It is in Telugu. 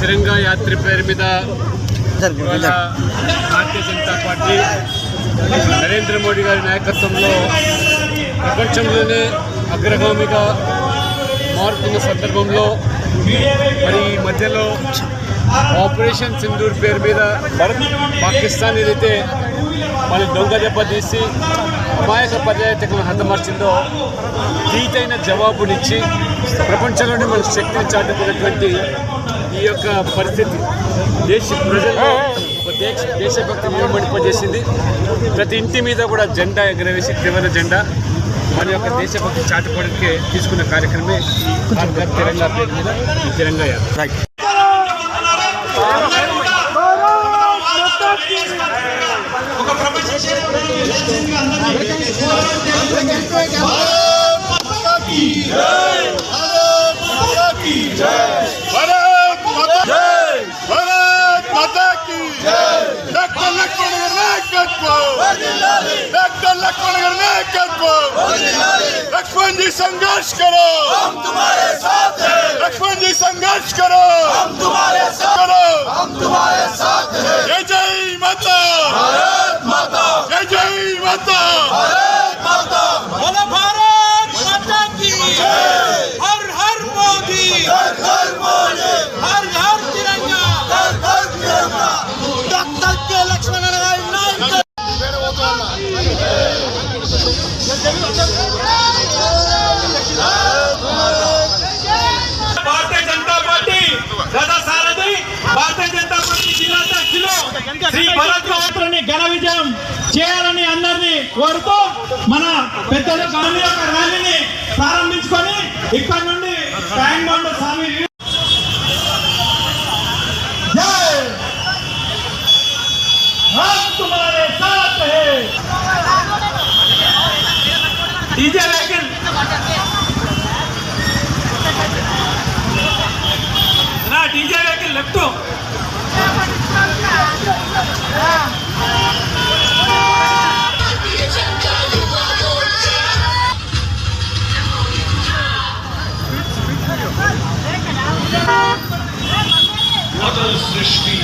తిరంగా యాత్ర పేరు మీద భారతీయ జనతా పార్టీ నరేంద్ర మోడీ గారి నాయకత్వంలో ప్రపంచంలోనే అగ్రగామిగా మారుతున్న సందర్భంలో మరి ఈ మధ్యలో ఆపరేషన్ సింధూర్ పేరు మీద పాకిస్తాన్ ఏదైతే మన దొంగ దెబ్బతీసి అమాయక పర్యాటకులను హతమార్చిందో తీటైన జవాబునిచ్చి ప్రపంచంలోనే మన శక్తిని చాటుకున్నటువంటి ఈ యొక్క పరిస్థితి దేశ ప్రజలు దేశ దేశభక్తి విలువడింపజేసింది ప్రతి ఇంటి మీద కూడా జెండా ఎగరవేసి తీవ్ర జెండా మన యొక్క దేశభక్తి చాటుకోవడానికి తీసుకున్న కార్యక్రమే తెలంగాణ తెలంగాణ యాత్ర. नायकत्व लक्ष्मण जी संघर्ष करो हम तुम्हारे साथ हैं लक्ष्मण जी संघर्ष करो हम तुम्हारे साथ करो हम ఘన విజయం చేయాలని అందరినీ కోరుతూ మన పెద్దలు గాంధీ యొక్క ర్యాలీని ప్రారంభించుకొని ఇక్కడ నుండి ట్యాంక్ బండ్ స్వామి జై हम तुम्हारे साथ हैं সৃষ্টি